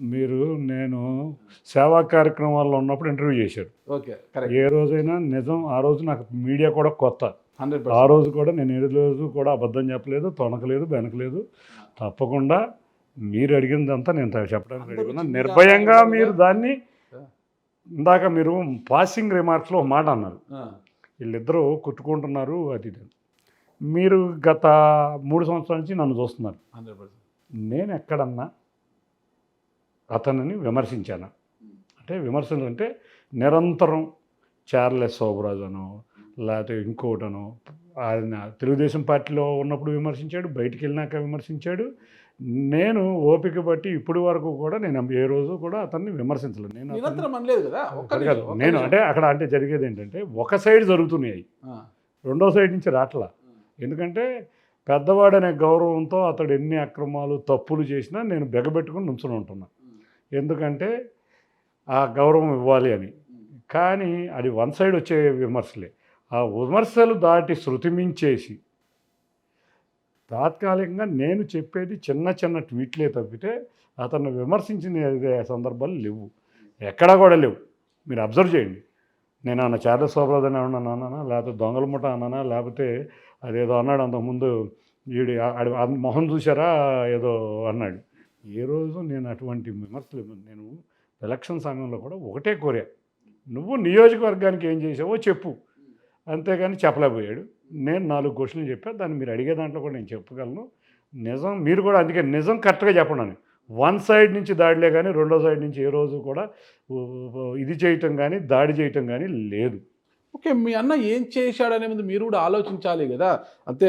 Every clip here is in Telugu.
మీరు నేను సేవా కార్యక్రమాల్లో ఉన్నప్పుడు ఇంటర్వ్యూ చేశారు ఓకే ఏ రోజైనా నిజం ఆ రోజు నాకు మీడియా కూడా కొత్త. ఆ రోజు కూడా నేను ఏ రోజు కూడా అబద్ధం చెప్పలేదు తొనకలేదు బెనకలేదు. తప్పకుండా మీరు అడిగిందంతా నేను చెప్పడానికి ఉన్నాను. నిర్భయంగా మీరు దాన్ని ఇందాక మీరు పాసింగ్ రిమార్క్స్లో ఒక మాట అన్నారు. వీళ్ళిద్దరూ కుట్టుకుంటున్నారు అది. మీరు గత మూడు సంవత్సరాల నుంచి నన్ను చూస్తున్నారు. నేను ఎక్కడన్నా అతనిని విమర్శించాను. అంటే విమర్శలు అంటే నిరంతరం చార్లెస్ శోభరాజ్ అనో లేకపోతే ఇంకోటనో ఆయన తెలుగుదేశం పార్టీలో ఉన్నప్పుడు విమర్శించాడు బయటికి వెళ్ళినాక విమర్శించాడు. నేను ఓపిక బట్టి ఇప్పటి వరకు కూడా నేను ఏ రోజు కూడా అతన్ని విమర్శించలేదు. నేను నేను. అంటే అక్కడ అంటే జరిగేది ఏంటంటే ఒక సైడ్ జరుగుతున్నాయి. రెండో సైడ్ నుంచి రాట్లా. ఎందుకంటే పెద్దవాడనే గౌరవంతో అతడు ఎన్ని అక్రమాలు తప్పులు చేసినా నేను బెగబెట్టుకుని నుంచుని ఉంటున్నా. ఎందుకంటే ఆ గౌరవం ఇవ్వాలి అని. కానీ అది వన్ సైడ్ వచ్చే విమర్శలే. ఆ విమర్శలు దాటి శృతి మించేసి తాత్కాలికంగా నేను చెప్పేది చిన్న చిన్న ట్వీట్లే తప్పితే అతన్ని విమర్శించిన సందర్భాలు లేవు. ఎక్కడా కూడా లేవు. మీరు అబ్జర్వ్ చేయండి. నేను అన్న చార్ల సోబ్రాజ్ అని ఏమన్నా అన్నానా లేకపోతే దొంగల ముఠ అన్నానా లేకపోతే అదేదో అన్నాడు అంతకుముందు వీడి మొహం చూసారా ఏదో అన్నాడు. ఏ రోజు నేను అటువంటి విమర్శలు నేను ఎలక్షన్ సమయంలో కూడా ఒకటే కోరా. నువ్వు నియోజకవర్గానికి ఏం చేసావో చెప్పు. అంతేగాని చెప్పలేకపోయాడు. నేను నాలుగు క్వశ్చన్లు చెప్పాను దాన్ని మీరు అడిగే దాంట్లో కూడా నేను చెప్పగలను. నిజం మీరు కూడా అందుకే నిజం కరెక్ట్గా చెప్పండి వన్ సైడ్ నుంచి దాడిలే కానీ రెండో సైడ్ నుంచి ఏ రోజు కూడా ఇది చేయటం కానీ దాడి చేయటం కానీ లేదు. ఓకే మీ అన్న ఏం చేశాడు అనేది మీరు కూడా ఆలోచించాలి కదా. అంటే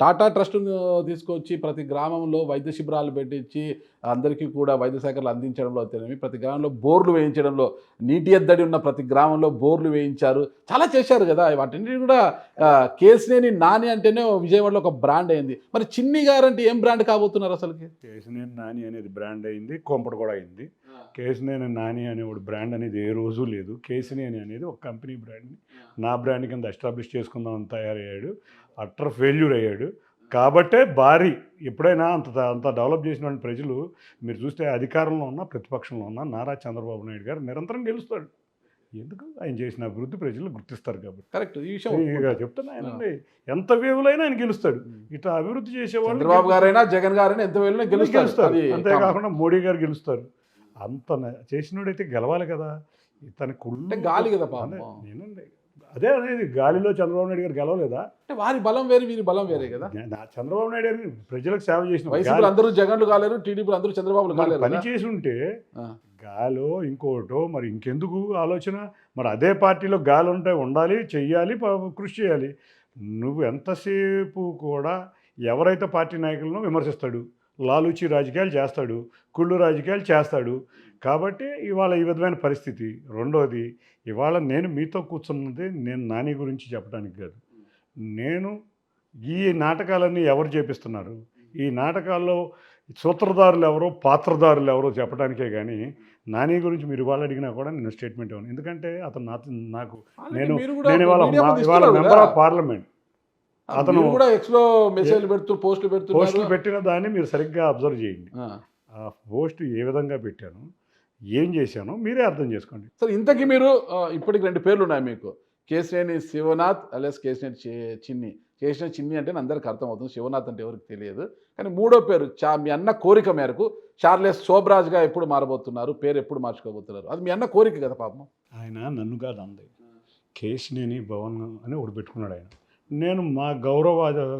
టాటా ట్రస్ట్ను తీసుకొచ్చి ప్రతి గ్రామంలో వైద్య శిబిరాలు పెట్టించి అందరికీ కూడా వైద్య సేకరణలు అందించడంలో తెలియని ప్రతి గ్రామంలో బోర్లు వేయించడంలో నీటి ఎద్దడి ఉన్న ప్రతి గ్రామంలో బోర్లు వేయించారు. చాలా చేశారు కదా. వాటిని కూడా కేసినేని నాని అంటేనే విజయవాడలో ఒక బ్రాండ్ అయింది. మరి చిన్ని గారంటే ఏం బ్రాండ్ కాబోతున్నారు అసలుకి? కేసినేని నాని అనేది బ్రాండ్ అయింది కొంపడు కూడా అయింది. కేసినేని నాని అనేవాడు బ్రాండ్ అనేది ఏ రోజు లేదు. కేసినేని అనేది ఒక కంపెనీ బ్రాండ్ నా బ్రాండ్ కింద ఎస్టాబ్లిష్ చేసుకుందామని తయారయ్యాడు. అట్టర్ ఫెయిల్యూర్ అయ్యాడు. కాబట్టే భారీ ఎప్పుడైనా అంత అంత డెవలప్ చేసిన ప్రజలు మీరు చూస్తే అధికారంలో ఉన్న ప్రతిపక్షంలో ఉన్న నారా చంద్రబాబు నాయుడు గారు నిరంతరం గెలుస్తాడు. ఎందుకు? ఆయన చేసిన అభివృద్ధి ప్రజలు గుర్తిస్తారు కాబట్టి. కరెక్ట్ ఈ విషయం. చెప్తున్నా ఆయనండి ఎంత వేవులైనా ఆయన గెలుస్తాడు. ఇట్లా అభివృద్ధి చేసేవాళ్ళు చంద్రబాబు గారైనా జగన్ గారైనా ఎంత వెళ్ళినా గెలుస్తారు. అంతేకాకుండా మోడీ గారు గెలుస్తారు. అంత చేసినోడైతే గెలవాలి కదా. ఇతని కుళ్ళు గాలి కదా నేనండి. అదే అనేది గాలిలో చంద్రబాబు నాయుడు గారు గెలవలేదా? అంటే వారి బలం వేరు వీరి బలం వేరే కదా. చంద్రబాబు నాయుడు గారు ప్రజలకు సేవ చేసిన అందరూ జగన్లు కాలేరు టీడీపీలు అందరూ కాలేరు పని? చేసి ఉంటే. గాలో ఇంకోటో మరి ఇంకెందుకు ఆలోచన? మరి అదే పార్టీలో గాలి ఉంటే ఉండాలి చెయ్యాలి కృషి చేయాలి. నువ్వు ఎంతసేపు కూడా ఎవరైతే పార్టీ నాయకులను విమర్శిస్తాడు? లాలూచి రాజకీయాలు చేస్తాడు కుళ్ళు రాజకీయాలు చేస్తాడు. కాబట్టి ఇవాళ ఈ విధమైన పరిస్థితి. రెండోది ఇవాళ నేను మీతో కూర్చున్నది నేను నాని గురించి చెప్పడానికి కాదు. నేను ఈ నాటకాలన్నీ ఎవరు చేపిస్తున్నారు? ఈ నాటకాల్లో సూత్రధారులు ఎవరో పాత్రధారులు ఎవరో చెప్పడానికే కానీ నాని గురించి మీరు ఇవాళ అడిగినా కూడా నేను స్టేట్మెంట్ ఇవ్వను. ఎందుకంటే అతను నాకు నేను నేను ఇవాళ ఇవాళ మెంబర్. Of parliament. అతను- కూడా ఎక్స్లో మెసేజ్లు పెడుతూ పోస్టులు పోస్టులు పెడుతున్నారు. పెట్టిన దాన్ని మీరు సరిగ్గా అబ్జర్వ్ చేయండి. ఆ. పోస్ట్ ఏ విధంగా పెట్టాను ఏం చేశానో మీరే అర్థం చేసుకోండి. సరే ఇంతకీ మీరు ఇప్పటికి రెండు పేర్లు ఉన్నాయి మీకు. కేసినేని శివనాథ్ అలెస్ కేసినేని చి- చిన్ని. కేసినేని చిన్ని అంటే అందరికి అర్థమవుతుంది శివనాథ్ అంటే ఎవరికి తెలియదు. కానీ మూడో పేరు చా మీ అన్న కోరిక మేరకు చార్లెస్ శోభరాజ్గా ఎప్పుడు మారబోతున్నారు? పేరు ఎప్పుడు మార్చుకోబోతున్నారు? అది మీ అన్న కోరిక కదా పాపం. ఆయన నన్ను కాదు అంది కేశినేని భవన్ అని ఒకటి పెట్టుకున్నాడు ఆయన. నేను మా గౌరవ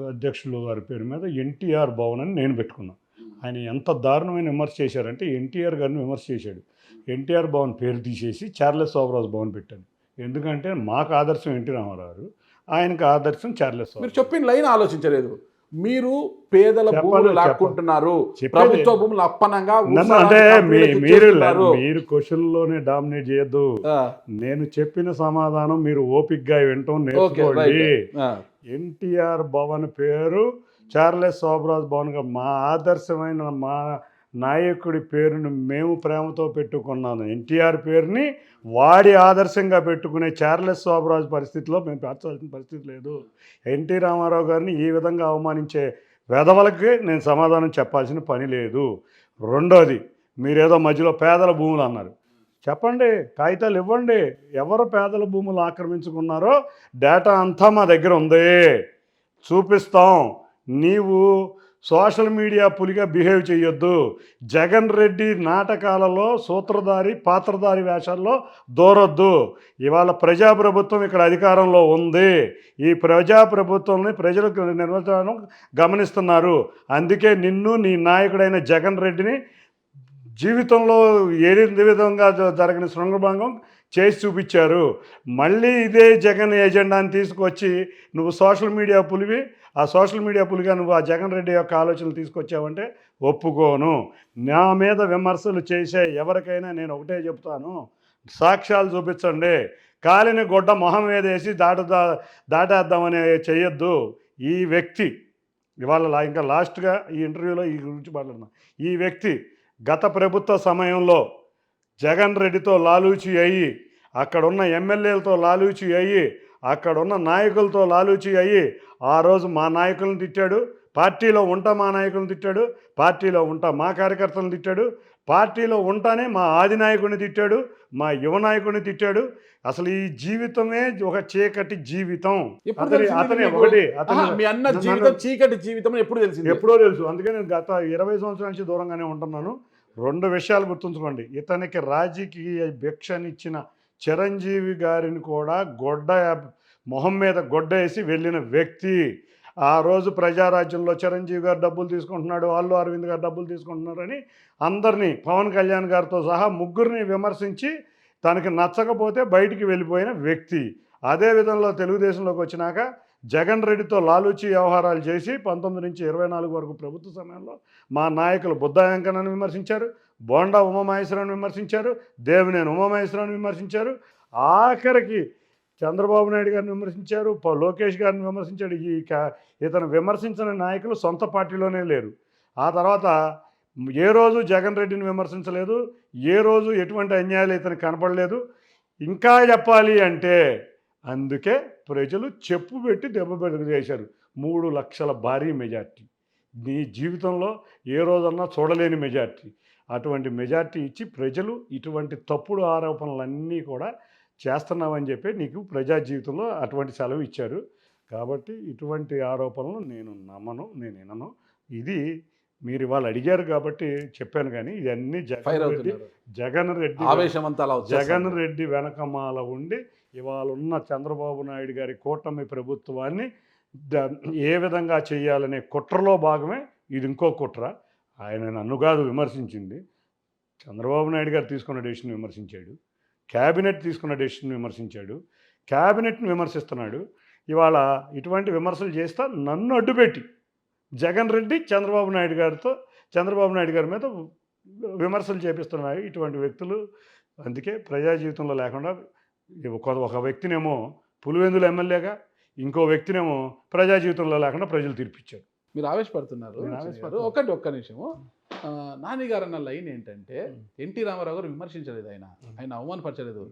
అధ్యక్షులు వారి పేరు మీద ఎన్టీఆర్ భవన్ అని నేను పెట్టుకున్నాను ఆయన ఎంత దారుణమైన విమర్శ చేశారంటే ఎన్టీఆర్ గారిని విమర్శ చేశాడు. ఎన్టీఆర్ భవన్ పేరు తీసేసి చార్లెస్ శోభరాజు భవన్ పెట్టాను ఎందుకంటే మాకు ఆదర్శం ఎన్టీ రామారావు గారు ఆయనకు ఆదర్శం చార్లెస్ మీరు. చెప్పిన లైన్ ఆలోచించలేదు. మీరు పేదల భూములు. లాక్కుంటున్నారు. ప్రభుత్వ భూములు అప్పనంగా అంటే మీరు. మీరు క్వశ్చన్లోనే డామినేట్ చేయొద్దు. నేను చెప్పిన సమాధానం మీరు ఓపిక్గా ఓకే నేర్చుకోండి ఎన్టీఆర్ భవన్ పేరు చార్లెస్ శోభరాజ్ భవన్గా మా ఆదర్శమైన మా నాయకుడి పేరును మేము ప్రేమతో పెట్టుకున్నాను. ఎన్టీఆర్ పేరుని వాడి ఆదర్శంగా పెట్టుకునే చార్లెస్ శోభరాజ్ పరిస్థితిలో మేము పెంచాల్సిన పరిస్థితి లేదు. ఎన్టీ రామారావు గారిని ఈ విధంగా అవమానించే వెధవలకి నేను సమాధానం చెప్పాల్సిన పని లేదు. రెండోది మీరేదో మధ్యలో పేదల భూములు అన్నారు. చెప్పండి కాగితాలు ఇవ్వండి. ఎవరు పేదల భూములు ఆక్రమించుకున్నారో డేటా అంతా మా దగ్గర ఉంది. చూపిస్తాం. నీవు సోషల్ మీడియా పులిగా బిహేవ్ చేయొద్దు. జగన్ రెడ్డి నాటకాలలో సూత్రధారి పాత్రధారి వేషాల్లో దూరొద్దు. ఇవాళ ప్రజాప్రభుత్వం ఇక్కడ అధికారంలో ఉంది. ఈ ప్రజాప్రభుత్వంని ప్రజలకు నిర్వచనం గమనిస్తున్నారు. అందుకే నిన్ను నీ నాయకుడైన జగన్ రెడ్డిని జీవితంలో ఏ విధంగా జరిగిన శృంగభంగం చేసి చూపించారు. మళ్ళీ ఇదే జగన్ ఎజెండాని తీసుకొచ్చి నువ్వు సోషల్ మీడియా పులివి ఆ సోషల్ మీడియా పులిగా నువ్వు ఆ జగన్ రెడ్డి యొక్క ఆలోచనలు తీసుకొచ్చావంటే ఒప్పుకోను. నా మీద విమర్శలు చేసే ఎవరికైనా నేను ఒకటే చెప్తాను. సాక్ష్యాలు చూపించండి. కాలిన గుడ్డ మొహం మీద వేసి దాట దాటేద్దామని చేయొద్దు ఈ వ్యక్తి ఇవాళ ఇంకా లాస్ట్గా ఈ ఇంటర్వ్యూలో ఈ గురించి మాట్లాడుతున్నాం ఈ వ్యక్తి గత ప్రభుత్వ సమయంలో జగన్ రెడ్డితో లాలూచి అయ్యి అక్కడున్న ఎమ్మెల్యేలతో లాలూచి అయ్యి అక్కడున్న నాయకులతో లాలూచి అయ్యి ఆ రోజు మా నాయకులను తిట్టాడు పార్టీలో ఉంటా మా నాయకులను తిట్టాడు పార్టీలో ఉంటా మా కార్యకర్తలను తిట్టాడు పార్టీలో ఉంటానే మా ఆది నాయకుడిని తిట్టాడు మా యువ నాయకుడిని తిట్టాడు. అసలు ఈ జీవితమే ఒక చీకటి జీవితం. అతని? ఒకటి మీ అన్న జీవితం చీకటి జీవితం ఎప్పుడు తెలిసింది? ఎప్పుడో తెలుసు. అందుకే నేను గత ఇరవై సంవత్సరాల నుంచి దూరంగానే ఉంటున్నాను. రెండు విషయాలు గుర్తుంచుకోండి. ఇతనికి రాజకీయ భిక్షనిచ్చిన చిరంజీవి గారిని కూడా గొడ్డ మొహం మీద గొడ్డ వేసి వెళ్ళిన వ్యక్తి. ఆ రోజు ప్రజారాజ్యంలో చిరంజీవి గారు డబ్బులు తీసుకుంటున్నాడు అల్లు అరవింద్ గారు డబ్బులు తీసుకుంటున్నారని అందరినీ పవన్ కళ్యాణ్ గారితో సహా ముగ్గురిని విమర్శించి తనకి నచ్చకపోతే బయటికి వెళ్ళిపోయిన వ్యక్తి. అదే విధంలో తెలుగుదేశంలోకి వచ్చినాక జగన్ రెడ్డితో లాలూచి వ్యవహారాలు చేసి పంతొమ్మిది నుంచి ఇరవై నాలుగు వరకు ప్రభుత్వ సమయంలో మా నాయకులు బుద్ధ విమర్శించారు. బోండా ఉమామహేశ్వరాన్ని విమర్శించారు దేవినేని ఉమామహేశ్వరాన్ని విమర్శించారు ఆఖరికి చంద్రబాబు నాయుడు గారిని విమర్శించారు ప- లోకేష్ గారిని విమర్శించాడు. ఈ క- ఇతను విమర్శించిన నాయకులు సొంత పార్టీలోనే లేరు. ఆ తర్వాత ఏ రోజు జగన్ రెడ్డిని విమర్శించలేదు ఏ రోజు ఎటువంటి అన్యాయాలు ఇతను కనపడలేదు. ఇంకా చెప్పాలి అంటే అందుకే ప్రజలు చెప్పు పెట్టి దెబ్బ పెట్టి చేశారు. మూడు లక్షల భారీ మెజార్టీ. నీ జీవితంలో ఏ రోజన్నా చూడలేని మెజార్టీ. అటువంటి మెజార్టీ ఇచ్చి ప్రజలు ఇటువంటి తప్పుడు ఆరోపణలన్నీ కూడా చేస్తున్నామని చెప్పి నీకు ప్రజా జీవితంలో అటువంటి సెలవు ఇచ్చారు. కాబట్టి ఇటువంటి ఆరోపణలు నేను నమ్మను నేను వినను. ఇది మీరు ఇవాళ అడిగారు కాబట్టి చెప్పాను కానీ ఇవన్నీ జగన్ రెడ్డి జగన్ రెడ్డి. జగన్ రెడ్డి వెనకమాల ఉండి ఇవాళ ఉన్న చంద్రబాబు నాయుడు గారి కూటమి ప్రభుత్వాన్ని ఏ విధంగా చేయాలనే కుట్రలో భాగమే ఇది ఇంకో కుట్ర. ఆయన నన్ను కాదు విమర్శించింది. చంద్రబాబు నాయుడు గారు తీసుకున్న డెసిషన్ విమర్శించాడు. క్యాబినెట్ తీసుకున్న డెసిషన్ విమర్శించాడు. క్యాబినెట్ని విమర్శిస్తున్నాడు. ఇవాళ ఇటువంటి విమర్శలు చేస్తా నన్ను అడ్డుపెట్టి జగన్ రెడ్డి చంద్రబాబు నాయుడు గారితో చంద్రబాబు నాయుడు గారి మీద విమర్శలు చేపిస్తున్నాయి ఇటువంటి వ్యక్తులు. అందుకే ప్రజా జీవితంలో లేకుండా ఒక ఒక వ్యక్తినేమో పులివెందుల ఎమ్మెల్యేగా ఇంకో వ్యక్తినేమో ప్రజా జీవితంలో లేకుండా ప్రజలు తీర్పిచ్చారు. మీరు ఆవేశపడుతున్నారు. ఒక్కటి ఒక్క నిమిషము ఆ, నాని గారు అన్న లైన్ ఏంటంటే. ఎన్టీ రామారావు గారు విమర్శించలేదు ఆయన. ఆయన అవమానపరచలేదు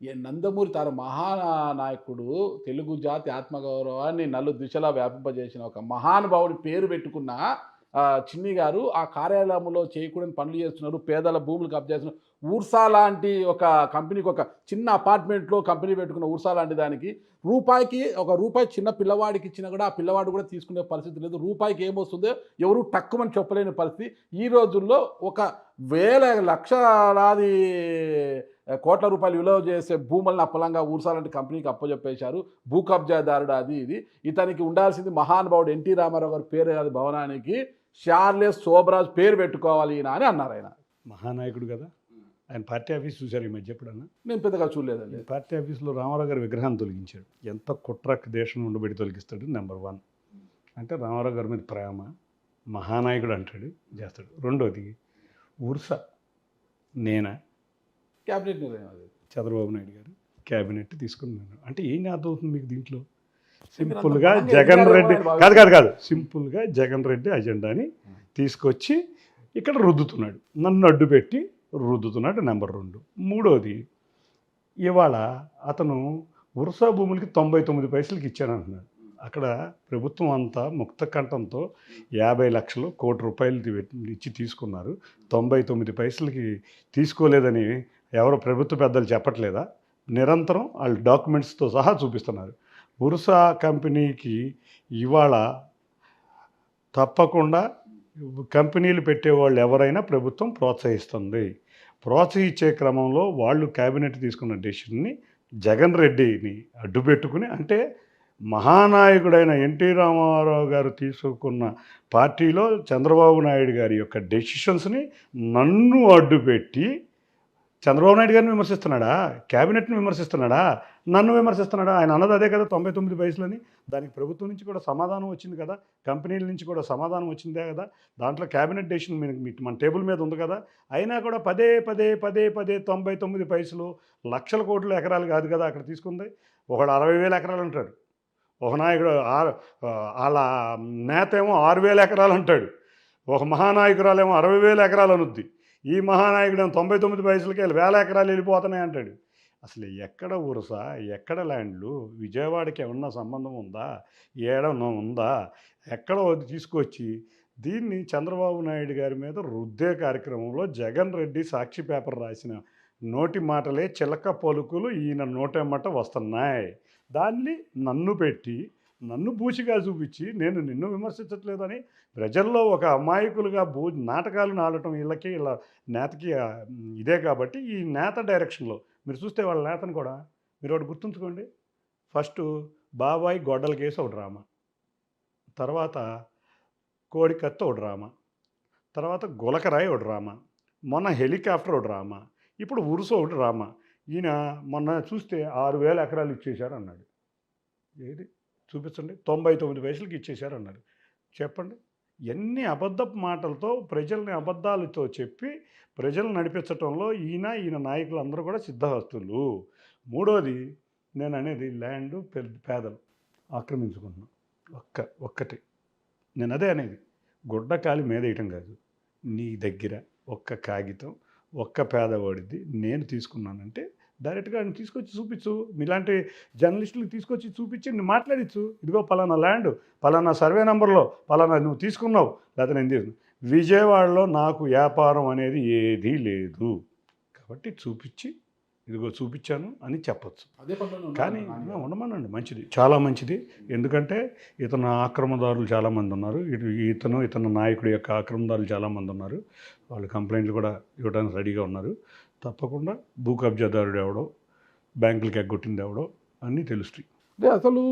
ఏ నందమూరి తార మహానాయకుడు తెలుగు జాతి ఆత్మగౌరవాన్ని నలు దిశలా వ్యాపింపజేసిన ఒక మహానుభావుడి పేరు పెట్టుకున్న చిన్ని గారు ఆ కార్యాలయంలో చేయకూడని పనులు చేస్తున్నారు పేదల భూములు కబ్జా చేస్తున్నారు ఊర్సా లాంటి ఒక కంపెనీకి ఒక చిన్న అపార్ట్మెంట్లో కంపెనీ పెట్టుకున్న ఊర్సా లాంటి దానికి రూపాయికి ఒక రూపాయి చిన్న పిల్లవాడికి ఇచ్చినా కూడా ఆ పిల్లవాడు కూడా తీసుకునే పరిస్థితి లేదు. రూపాయికి ఏమొస్తుందో ఎవరు తక్కువని చెప్పలేని పరిస్థితి. ఈ రోజుల్లో ఒక వేల లక్షలాది కోట్ల రూపాయలు విలువ చేసే భూములను అప్పలంగా ఊర్సా లాంటి కంపెనీకి అప్పచెప్పేశారు భూ కబ్జాదారుడు అది ఇది. ఇతనికి ఉండాల్సింది మహానుభావుడు ఎన్టీ రామారావు గారి పేరు కాదు భవనానికి. షార్లెస్ శోభరాజ్ పేరు పెట్టుకోవాలి ఈయన అని అన్నారు ఆయన. మహానాయకుడు కదా? ఆయన పార్టీ ఆఫీస్ చూశారు ఈ మధ్య ఎప్పుడన్నా? నేను పెద్దగా చూడలేదండి. పార్టీ ఆఫీస్లో రామారావు గారి విగ్రహాన్ని తొలగించాడు. ఎంత కుట్రక్ దేశం ఉండబెట్టి తొలగిస్తాడు? నెంబర్ వన్ అంటే రామారావు గారి మీద ప్రేమ మహానాయకుడు అంటాడు చేస్తాడు. రెండోది ఉర్స నేనా క్యాబినెట్ చంద్రబాబు నాయుడు గారు క్యాబినెట్ తీసుకున్నాను అంటే ఏం అర్థమవుతుంది మీకు దీంట్లో? సింపుల్గా జగన్ రెడ్డి కాదు కాదు కాదు. సింపుల్గా జగన్ రెడ్డి అజెండాని తీసుకొచ్చి ఇక్కడ రుద్దుతున్నాడు. నన్ను అడ్డుపెట్టి రుద్దుతున్నాడు నెంబర్ రెండు. మూడోది ఇవాళ అతను ఉరుసా భూములకి తొంభై తొమ్మిది పైసలకి ఇచ్చానంటున్నాడు అక్కడ ప్రభుత్వం అంతా ముక్త కంఠంతో యాభై లక్షలు కోటి రూపాయలు ఇచ్చి తీసుకున్నారు. తొంభై తొమ్మిది పైసలకి తీసుకోలేదని ఎవరో ప్రభుత్వ పెద్దలు చెప్పట్లేదా? నిరంతరం వాళ్ళు డాక్యుమెంట్స్తో సహా చూపిస్తున్నారు. ఉరుసా కంపెనీకి ఇవాళ తప్పకుండా కంపెనీలు పెట్టేవాళ్ళు ఎవరైనా ప్రభుత్వం ప్రోత్సహిస్తుంది. ప్రోత్సహించే క్రమంలో వాళ్ళు క్యాబినెట్ తీసుకున్న డెసిషన్ని జగన్ రెడ్డిని అడ్డుపెట్టుకుని అంటే మహానాయకుడైన ఎన్టీ రామారావు గారు తీసుకున్న పార్టీలో చంద్రబాబు నాయుడు గారి యొక్క డెసిషన్స్ని నన్ను అడ్డుపెట్టి చంద్రబాబు నాయుడు గారిని విమర్శిస్తున్నాడా? క్యాబినెట్ని విమర్శిస్తున్నాడా? నన్ను విమర్శిస్తున్నాడా? ఆయన అన్నది అదే కదా తొంభై తొమ్మిది వయసులని దానికి ప్రభుత్వం నుంచి కూడా సమాధానం వచ్చింది కదా. కంపెనీల నుంచి కూడా సమాధానం వచ్చిందే కదా. దాంట్లో క్యాబినెట్ డెసిషన్ మీ మన టేబుల్ మీద ఉంది కదా. అయినా కూడా పదే పదే పదే పదే తొంభై తొమ్మిది పైసలు లక్షల కోట్ల ఎకరాలు కాదు కదా అక్కడ తీసుకుంది. ఒకడు అరవై వేల ఎకరాలు అంటాడు. ఒక నాయకుడు ఆరు వాళ్ళ నేత ఏమో ఆరు వేల ఎకరాలు అంటాడు. ఒక మహానాయకురాలేమో అరవై వేల ఎకరాలు అనుద్ది. ఈ మహానాయకుడు తొంభై తొమ్మిది పైసలకి వెళ్ళి వేల ఎకరాలు వెళ్ళిపోతున్నాయి అంటాడు. అసలు ఎక్కడ ఉరుస ఎక్కడ ల్యాండ్లు? విజయవాడకి ఏమన్నా సంబంధం ఉందా? ఏడన్నా ఉందా? ఎక్కడో తీసుకొచ్చి? దీన్ని చంద్రబాబు నాయుడు గారి మీద రుద్దే కార్యక్రమంలో జగన్ రెడ్డి సాక్షి పేపర్ రాసిన నోటి మాటలే చిలక పలుకులు ఈయన నోటెమ్మట వస్తున్నాయి. దాన్ని నన్ను పెట్టి నన్ను బూచిగా చూపించి నేను నిన్ను విమర్శించట్లేదని ప్రజల్లో ఒక అమాయకులుగా బూ నాటకాలు నాడటం వీళ్ళకి ఇలా నేతకి ఇదే కాబట్టి ఈ నేత డైరెక్షన్లో మీరు చూస్తే వాళ్ళ నేతను కూడా మీరు ఒకటి గుర్తుంచుకోండి. ఫస్ట్ బాబాయ్ గొడ్డల కేసు ఒక డ్రామా తర్వాత కోడికత్త ఒక డ్రామా తర్వాత గులకరాయి ఒక డ్రామా మొన్న హెలికాప్టర్ ఒక డ్రామా ఇప్పుడు ఉరుసు ఒకటి డ్రామా ఈయన మొన్న చూస్తే ఆరు వేల ఎకరాలు ఇచ్చేశారు అన్నాడు. ఏది? చూపించండి తొంభై తొమ్మిది వయసులకి ఇచ్చేశారు అన్నారు చెప్పండి. ఎన్ని అబద్ధపు మాటలతో ప్రజల్ని అబద్ధాలతో చెప్పి ప్రజలు నడిపించటంలో ఈయన ఈయన నాయకులు అందరూ కూడా సిద్ధహస్తులు. మూడోది నేను అనేది ల్యాండ్ పేదలు. ఆక్రమించుకున్నాను ఒక్క ఒక్కటి. నేను అదే అనేది. గుడ్డ కాలి మీదేయటం కాదు. నీ దగ్గర ఒక్క కాగితం ఒక్క పేదవాడిది నేను తీసుకున్నానంటే డైరెక్ట్గా ఆయన తీసుకొచ్చి చూపించు మీలాంటి జర్నలిస్టులకు తీసుకొచ్చి చూపించి నువ్వు మాట్లాడించు ఇదిగో పలానా ల్యాండ్ పలానా సర్వే నెంబర్లో పలానా నువ్వు తీసుకున్నావు. లేదా నేను తీసుకున్నా విజయవాడలో నాకు వ్యాపారం అనేది ఏదీ లేదు. కాబట్టి చూపించి ఇదిగో చూపించాను అని చెప్పొచ్చు. కానీ. ఉండమనండి మంచిది. చాలా మంచిది. ఎందుకంటే ఇతను ఆక్రమణదారులు చాలామంది ఉన్నారు. ఇటు ఇతను ఇతను నాయకుడి యొక్క ఆక్రమణదారులు చాలామంది ఉన్నారు. వాళ్ళు కంప్లైంట్లు కూడా ఇవ్వడానికి రెడీగా ఉన్నారు. తప్పకుండా భూ కబ్జాదారుడు ఎవడో బ్యాంకులకి ఎగ్గొట్టింది ఎవడో అన్నీ తెలుస్తాయి. అంటే అసలు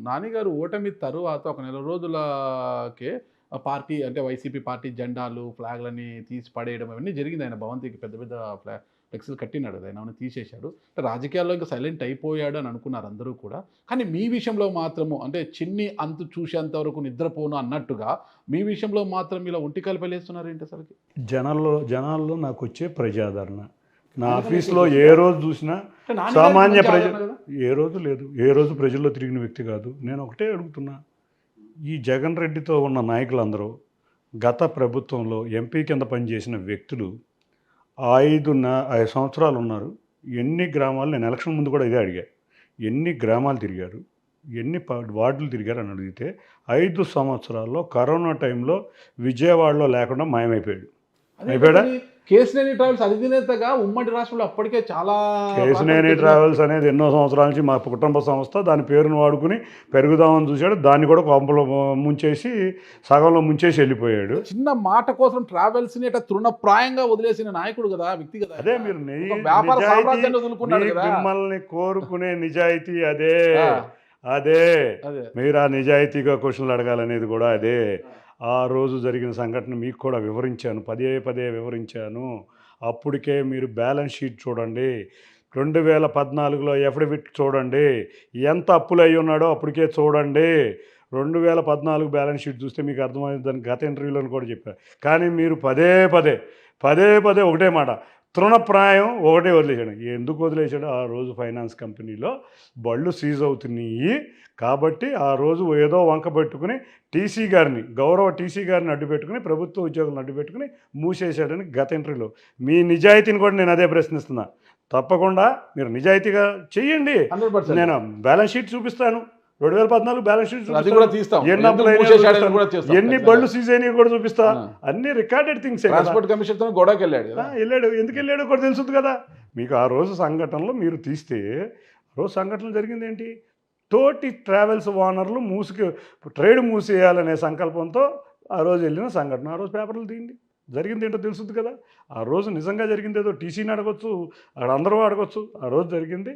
నానిగారు ఓటమి తరువాత ఒక నెల రోజులకే పార్టీ అంటే వైసీపీ పార్టీ జెండాలు ఫ్లాగ్లని తీసి పడేయడం అవన్నీ జరిగింది. ఆయన భవంతికి పెద్ద పెద్ద ఫ్లా ఫ్లెక్స్లు కట్టినాడు అది. ఆయన అవన్నీ తీసేశాడు. అంటే రాజకీయాల్లో ఇంకా సైలెంట్ అయిపోయాడు అని అనుకున్నారు అందరూ కూడా. కానీ మీ విషయంలో మాత్రము అంటే చిన్ని అంతు చూసేంత వరకు నిద్రపోను అన్నట్టుగా మీ విషయంలో మాత్రం ఇలా ఒంటి కలిపలేస్తున్నారు ఏంటి అసలుకి? జనాల్లో జనాల్లో నాకు వచ్చే ప్రజాదరణ నా ఆఫీస్లో ఏ రోజు చూసినా సామాన్య ప్రజ? ఏ రోజు లేదు. ఏ రోజు ప్రజల్లో తిరిగిన వ్యక్తి కాదు. నేను ఒకటే అడుగుతున్నా. ఈ జగన్ రెడ్డితో ఉన్న నాయకులందరూ గత ప్రభుత్వంలో ఎంపీ కింద పనిచేసిన వ్యక్తులు ఐదు నా- ఐదు సంవత్సరాలు ఉన్నారు. ఎన్ని గ్రామాలు? నేను ఎలక్షన్ ముందు కూడా ఇదే అడిగా. ఎన్ని గ్రామాలు తిరిగారు? ఎన్ని వార్డులు తిరిగారు అని అడిగితే ఐదు సంవత్సరాల్లో కరోనా టైంలో విజయవాడలో లేకుండా మాయమైపోయాడు. అయిపోయాడా? కేసినేని ట్రావెల్స్ అధినేతగా ఉమ్మడి రాష్ట్రంలో అప్పటికే చాలా కేసినేని ట్రావెల్స్ అనేది ఎన్నో సంవత్సరాల నుంచి మా కుటుంబ సంస్థ దాని పేరును వాడుకుని పెరుగుదామని చూశాడు. దాన్ని కూడా కొంపలో ముంచేసి సగంలో ముంచేసి వెళ్ళిపోయాడు. చిన్న మాట కోసం ట్రావెల్స్ని అట్లా తృణప్రాయంగా వదిలేసిన నాయకుడు కదా వ్యక్తి కదా. అదే మీరు వ్యాపార సామ్రాజ్యాన్ని వదులుకున్నాడు కదా. మిమ్మల్ని కోరుకునే నిజాయితీ అదే. అదే. మీరు ఆ నిజాయితీగా క్వశ్చన్లు అడగాలనేది కూడా అదే. ఆ రోజు జరిగిన సంఘటన మీకు కూడా వివరించాను. పదే పదే వివరించాను. అప్పటికే మీరు బ్యాలెన్స్ షీట్ చూడండి. రెండు వేల పద్నాలుగులో ఎఫిడవిట్ చూడండి. ఎంత అప్పులు అయి ఉన్నాడో అప్పటికే చూడండి. రెండు వేల పద్నాలుగు బ్యాలెన్స్ షీట్ చూస్తే మీకు అర్థమైంది దాని గత ఇంటర్వ్యూలో కూడా చెప్పారు కానీ మీరు పదే పదే పదే పదే ఒకటే మాట. తృణప్రాయం ఒకటే వదిలేశాడు. ఎందుకు వదిలేశాడు? ఆ రోజు ఫైనాన్స్ కంపెనీలో బళ్ళు సీజ్ అవుతున్నాయి కాబట్టి ఆ రోజు ఏదో వంక పెట్టుకుని టీసీ గారిని గౌరవ టీసీ గారిని అడ్డు పెట్టుకుని ప్రభుత్వ ఉద్యోగులను అడ్డు పెట్టుకుని మూసేశాడని గత ఇంటర్వ్యూలో. మీ నిజాయితీని కూడా నేను అదే ప్రశ్నిస్తున్నా. తప్పకుండా మీరు నిజాయితీగా పర్సెంట్. నేను బ్యాలెన్స్ షీట్ చూపిస్తాను. రెండు వేల పద్నాలుగు బ్యాలెన్స్ షీట్ కూడా తీస్తాం. ఎన్ని బళ్ళు సీజ్ అయినాయో కూడా చూపిస్తా. అన్ని రికార్డెడ్ థింగ్స్ ట్రాన్స్పోర్ట్ కమిషన్తో గొడవకి వెళ్ళాడు వెళ్ళాడు. ఎందుకు వెళ్ళాడో కూడా తెలుసుది కదా. మీకు ఆ రోజు సంఘటనలో మీరు తీస్తే ఆ రోజు సంఘటన జరిగింది ఏంటి? తోటి ట్రావెల్స్ ఓనర్లు మూసుకు ట్రేడ్ మూసేయాలనే సంకల్పంతో ఆ రోజు వెళ్ళిన సంఘటన. ఆ రోజు పేపర్లు తీయండి. జరిగింది ఏంటో తెలుసుద్ది కదా. ఆ రోజు నిజంగా జరిగింది ఏదో టీసీని అడగొచ్చు అక్కడ అందరూ అడగొచ్చు. ఆ రోజు జరిగింది.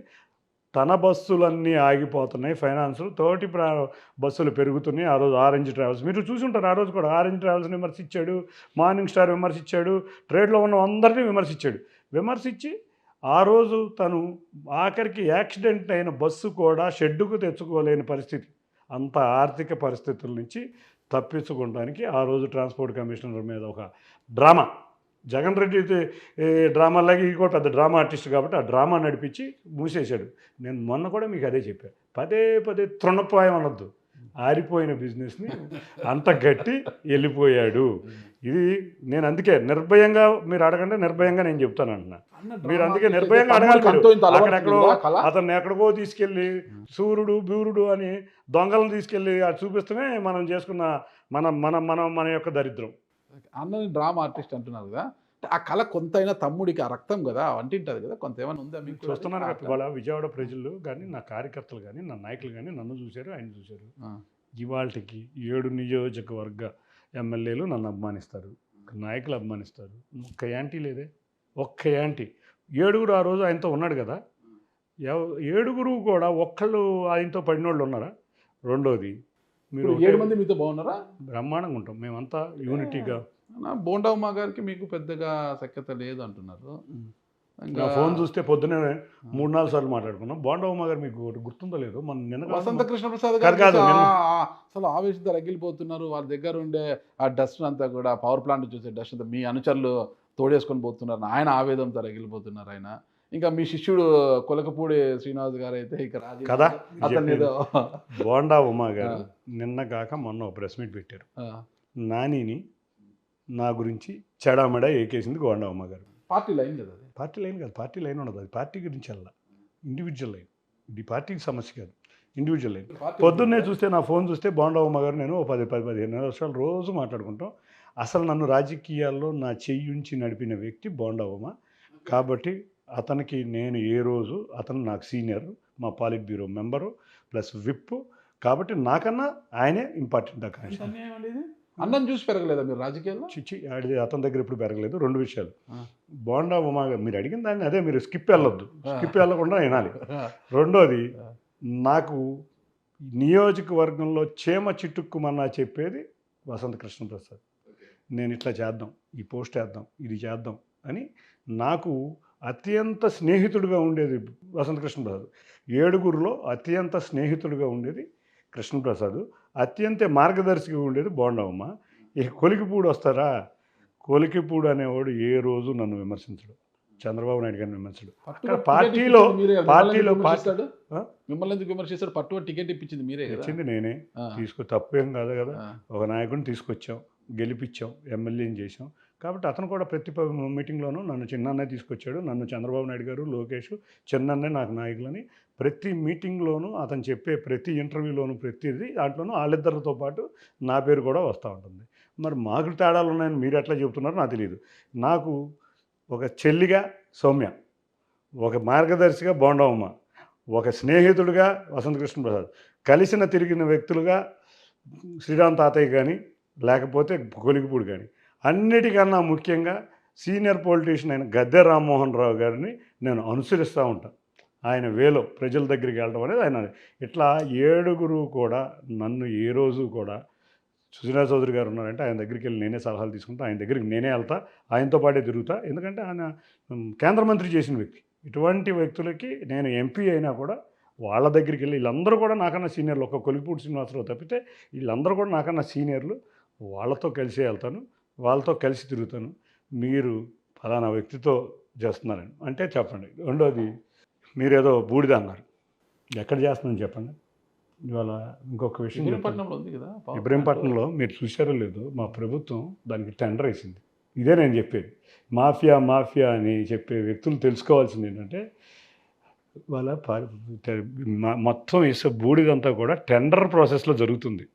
తన బస్సులన్నీ ఆగిపోతున్నాయి ఫైనాన్సులు. తోటి ప్రా బస్సులు పెరుగుతున్నాయి ఆ రోజు ఆరెంజ్ ట్రావెల్స్. మీరు చూసుంటారు ఆ రోజు కూడా ఆరెంజ్ ట్రావెల్స్ని విమర్శించాడు మార్నింగ్ స్టార్ విమర్శించాడు ట్రేడ్లో ఉన్న అందరినీ విమర్శించాడు. విమర్శించి ఆ రోజు తను ఆఖరికి యాక్సిడెంట్ అయిన బస్సు కూడా షెడ్డుకు తెచ్చుకోలేని పరిస్థితి. అంత ఆర్థిక పరిస్థితుల నుంచి తప్పించుకోవడానికి ఆ రోజు ట్రాన్స్పోర్ట్ కమిషనర్ మీద ఒక డ్రామా. జగన్ రెడ్డి డ్రామాలాగా కూడా పెద్ద డ్రామా ఆర్టిస్ట్ కాబట్టి ఆ డ్రామా నడిపించి మూసేశాడు. నేను మొన్న కూడా మీకు అదే చెప్పాను పదే పదే తృణప్రాయం అనొద్దు. ఆరిపోయిన బిజినెస్ని అంత గట్టి వెళ్ళిపోయాడు. ఇది నేను అందుకే నిర్భయంగా మీరు అడగండి నిర్భయంగా నేను చెప్తాను అంటున్నా. మీరు అందుకే నిర్భయంగా అడగాలి అక్కడెక్కడో? అతన్ని ఎక్కడికో తీసుకెళ్ళి సూర్యుడు బూరుడు అని దొంగలను తీసుకెళ్ళి అది చూపిస్తమే మనం చేసుకున్న మన మన మన మన యొక్క దరిద్రం. అన్నని డ్రామా ఆర్టిస్ట్ అంటున్నారు కదా. ఆ కళ కొంతైనా తమ్ముడికి ఆ రక్తం కదా అంటింటది కదా కొంత ఏమైనా ఉందా మీకు? చూస్తున్నారు. ఇవాళ విజయవాడ ప్రజలు కానీ నా కార్యకర్తలు కానీ నా నాయకులు కానీ నన్ను చూశారు ఆయన చూశారు. ఇవాళకి ఏడు నియోజకవర్గ ఎమ్మెల్యేలు నన్ను అభిమానిస్తారు. నాయకులు అభిమానిస్తారు. ఒక్క యాంటీ లేదే. ఒక్క యాంటీ. ఏడుగురు ఆ రోజు ఆయనతో ఉన్నాడు కదా. ఏడుగురు కూడా ఒక్కళ్ళు ఆయనతో పడినోళ్ళు ఉన్నారా? రెండోది మీరు ఏడు మంది మీతో బాగున్నారా? బ్రహ్మాండంగా ఉంటాం. మేమంతా యూనిటీగా. నా బోండా ఉమా గారికి మీకు పెద్దగా సఖ్యత లేదు అంటున్నారు నా ఇంకా ఫోన్ చూస్తే పొద్దునే మూడు నాలుగు సార్లు మాట్లాడుకున్నాం. బాండవమ్మ గారు మీకు గుర్తుందో లేదు మన నిన్న వసంత కృష్ణ ప్రసాద్ గారు అసలు ఆవేశంతో రగిలిపోతున్నారు. వాళ్ళ దగ్గర ఉండే ఆ డస్ట్ అంతా కూడా పవర్ ప్లాంట్ చూసే డస్ట్ అంతా మీ అనుచరులు తోడేసుకొని పోతున్నారు. ఆయన ఆవేదంతో రగిలిపోతున్నారు ఆయన. ఇంకా మీ శిష్యుడు కొలకపూడి శ్రీనివాస్ గారు అయితే ఇక రాజీ కదా? అతన్ని ఏదో బోండా ఉమా గారు నిన్న కాక మొన్న ప్రెస్ మీట్ పెట్టారు. నానిని నా గురించి చెడామెడా ఏకేసింది గోండా ఉమ్మ గారు. పార్టీ లైన్ కదా పార్టీ లైన్ కాదు పార్టీ లైన్ ఉండదు. అది పార్టీ గురించి అలా. Individual line. ఇది పార్టీకి సమస్య కాదు. Individual line. పొద్దున్నే చూస్తే నా ఫోన్ చూస్తే బోండా ఉమ్మ గారు నేను పది పది పదిహేను వర్షాలు రోజు మాట్లాడుకుంటాం. అసలు నన్ను రాజకీయాల్లో నా చెయ్యి ఉంచి నడిపిన వ్యక్తి బోండా ఉమ్మ కాబట్టి అతనికి నేను ఏ రోజు అతను నాకు సీనియర్ మా polit bureau member plus whip కాబట్టి నాకన్నా ఆయనే ఇంపార్టెంట్ అక్కడ? అన్నం చూసి పెరగలేదా మీరు రాజకీయాల్లో? చిచ్చి అతని దగ్గర ఇప్పుడు పెరగలేదు. రెండు విషయాలు. బోండా ఉమా గారు మీరు అడిగిన దాన్ని అదే మీరు స్కిప్ వెళ్ళొద్దు. స్కిప్ వెళ్ళకుండా వినాలి. రెండోది. నాకు నియోజకవర్గంలో చీమ చిట్టుక్కుమన్నా చెప్పేది వసంత కృష్ణప్రసాద్. నేను ఇట్లా చేద్దాం ఈ పోస్ట్ వేద్దాం ఇది చేద్దాం అని నాకు అత్యంత స్నేహితుడిగా ఉండేది వసంత కృష్ణప్రసాద్. ఏడుగురిలో అత్యంత స్నేహితుడిగా ఉండేది కృష్ణప్రసాద్. అత్యంత మార్గదర్శిగా ఉండేది బోండవమ్మ. ఇక కొలికిపూడి వస్తారా? కొలికిపూడి అనేవాడు ఏ రోజు నన్ను విమర్శించడు. చంద్రబాబు నాయుడు గారిని విమర్శించడు. పట్టుగా అక్కడ పార్టీలో-? పార్టీలో మిమ్మల్ని ఎందుకు విమర్శిస్తాడు? పట్టుగా టికెట్ ఇప్పించింది మీరే కదా. వచ్చింది నేనే. తీసుకో తప్పేం కాదు కదా. ఒక నాయకుడిని తీసుకొచ్చాం గెలిపించాం ఎమ్మెల్యేని చేసాం కాబట్టి అతను కూడా ప్రతి మీటింగ్లోనూ నన్ను చిన్నన్నే తీసుకొచ్చాడు. నన్ను చంద్రబాబు నాయుడు గారు లోకేష్ చిన్నన్నే నాకు నాయకులని. ప్రతి మీటింగ్లోనూ అతను చెప్పే ప్రతి ఇంటర్వ్యూలోనూ ప్రతిదీ దాంట్లోనూ వాళ్ళిద్దరితో పాటు నా పేరు కూడా వస్తూ ఉంటుంది. మరి మాకు తేడాలు ఉన్నాయని మీరు ఎట్లా చెబుతున్నారో నాకు తెలియదు నాకు ఒక చెల్లిగా సౌమ్య ఒక మార్గదర్శిగా బోండవమ్మ ఒక స్నేహితుడిగా వసంత కృష్ణ ప్రసాద్ కలిసిన తిరిగిన వ్యక్తులుగా శ్రీరామ్ తాతయ్య కానీ లేకపోతే కొలిగిపూడి కానీ అన్నిటికన్నా ముఖ్యంగా సీనియర్ పొలిటీషియన్ అయిన గద్దె రామ్మోహన్ రావు గారిని నేను అనుసరిస్తూ ఉంటాను ఆయన వేలో ప్రజల దగ్గరికి వెళ్ళడం అనేది ఆయన ఇట్లా ఏడుగురు కూడా నన్ను ఏ రోజు కూడా సుజనా చౌదరి గారు ఉన్నారంటే ఆయన దగ్గరికి వెళ్ళి నేనే సలహాలు తీసుకుంటా ఆయన దగ్గరికి నేనే వెళ్తా ఆయనతో పాటే తిరుగుతా. ఎందుకంటే ఆయన కేంద్ర మంత్రి చేసిన వ్యక్తి. ఇటువంటి వ్యక్తులకి నేను ఎంపీ అయినా కూడా వాళ్ళ దగ్గరికి వెళ్ళి వీళ్ళందరూ కూడా నాకన్నా సీనియర్లు. ఒక కొలిపూడి శ్రీనివాసరావు తప్పితే వీళ్ళందరూ కూడా నాకన్నా సీనియర్లు. వాళ్ళతో కలిసి వెళ్తాను. వాళ్ళతో కలిసి తిరుగుతాను. మీరు ఫలానా వ్యక్తితో చేస్తున్నారని. అంటే చెప్పండి. రెండోది మీరేదో బూడిద అన్నారు. ఎక్కడ చేస్తున్నాను చెప్పండి. ఇవాళ ఇంకొక విషయం. ఇబ్రహీంపట్నంలో ఉంది కదా? పవర్ ఇబ్రహీంపట్నంలో మీరు చూశారో లేదో మా ప్రభుత్వం దానికి టెండర్ వేసింది. ఇదే నేను చెప్పేది. మాఫియా మాఫియా అని చెప్పే వ్యక్తులు తెలుసుకోవాల్సింది ఏంటంటే వాళ్ళ మొత్తం వేసే బూడిదంతా కూడా టెండర్ ప్రాసెస్లో జరుగుతుంది.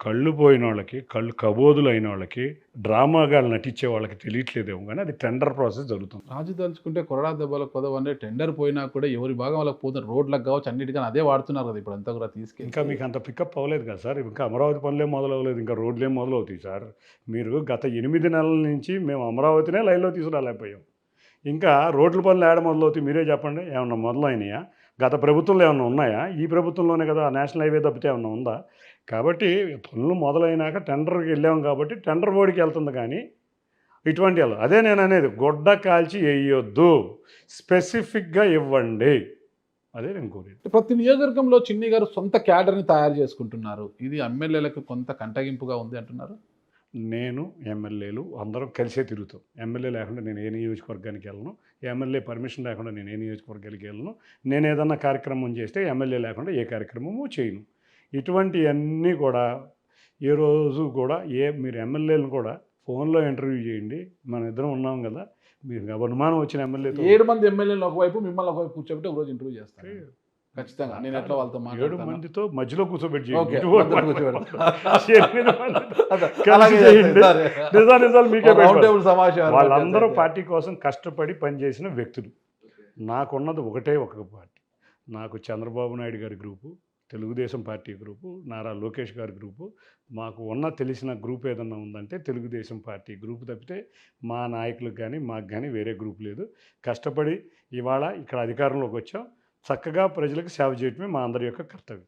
కళ్ళు పోయిన వాళ్ళకి కళ్ళు కబోదులు అయిన వాళ్ళకి డ్రామాగాలు నటించే వాళ్ళకి తెలియట్లేదేమో కానీ అది టెండర్ ప్రాసెస్ జరుగుతుంది. రాజు తలుచుకుంటే కొరడా దెబ్బలకు కొదవంటే టెండర్ పోయినా కూడా ఎవరి భాగం వాళ్ళకి పోతే రోడ్లకు కావచ్చు అన్నిటికీ అదే వాడుతున్నారు కదా ఇప్పుడు అంతా కూడా తీసుకెళ్ళి. ఇంకా మీకు అంత పికప్ అవ్వలేదు కదా సార్? ఇంకా అమరావతి పనులే మొదలవ్వలేదు ఇంకా రోడ్లే మొదలవుతాయి సార్. మీరు గత ఎనిమిది నెలల నుంచి మేము అమరావతినే లైన్లో తీసుకురాలేకపోయాం. ఇంకా రోడ్ల పనులు ఏడ మొదలవుతాయి మీరే చెప్పండి? ఏమన్నా మొదలైనయా? గత ప్రభుత్వంలో ఏమన్నా ఉన్నాయా? ఈ ప్రభుత్వంలోనే కదా నేషనల్ హైవే తప్పితే ఏమన్నా ఉందా? కాబట్టి పనులు మొదలైనాక టెండర్కి వెళ్ళాం కాబట్టి టెండర్ బోర్డుకి వెళ్తుంది కానీ ఇటువంటి వాళ్ళు అదే నేను అనేది గొడ్డ కాల్చి వేయొద్దు స్పెసిఫిక్గా ఇవ్వండి అదే నేను కోరేది. ప్రతి నియోజకవర్గంలో చిన్ని గారు సొంత క్యాడర్ని తయారు చేసుకుంటున్నారు. ఇది ఎమ్మెల్యేలకు కొంత కంటగింపుగా ఉంది అంటున్నారు? నేను ఎమ్మెల్యేలు అందరం కలిసే తిరుగుతాం. ఎమ్మెల్యే లేకుండా నేను ఏ నియోజకవర్గానికి వెళ్ళను ఎమ్మెల్యే పర్మిషన్ లేకుండా నేను ఏ నియోజకవర్గానికి వెళ్ళను. నేను ఏదన్నా కార్యక్రమం చేస్తే ఎమ్మెల్యే లేకుండా ఏ కార్యక్రమము చేయను. ఇటువంటివన్నీ కూడా ఏ రోజు కూడా ఏ మీరు ఎమ్మెల్యేలను కూడా ఫోన్లో ఇంటర్వ్యూ చేయండి. మన ఇద్దరం ఉన్నాం కదా. మీరు అనుమానం వచ్చిన ఎమ్మెల్యేతో ఏడు మంది ఎమ్మెల్యేలు ఒకవైపు మిమ్మల్ని ఒకవైపు కూర్చోబెట్టి ఒకరోజు ఇంటర్వ్యూ చేస్తాను. ఖచ్చితంగా. నేను ఎట్లా వాళ్ళతో ఏడు మందితో మధ్యలో కూర్చోబెట్టి నిజాలు మీకే వాళ్ళందరూ పార్టీ కోసం కష్టపడి పనిచేసిన వ్యక్తులు. నాకున్నది ఒకటే ఒక పార్టీ. నాకు చంద్రబాబు నాయుడు గారి group Telugu Desam party group Nara Lokesh గారి గ్రూపు. మాకు ఉన్న తెలిసిన గ్రూప్ ఏదన్నా ఉందంటే తెలుగుదేశం పార్టీ గ్రూప్ తప్పితే మా నాయకులకు కానీ మాకు కానీ వేరే గ్రూప్ లేదు. కష్టపడి ఇవాళ ఇక్కడ అధికారంలోకి వచ్చాం. చక్కగా ప్రజలకు సేవ చేయటమే మా అందరి యొక్క కర్తవ్యం.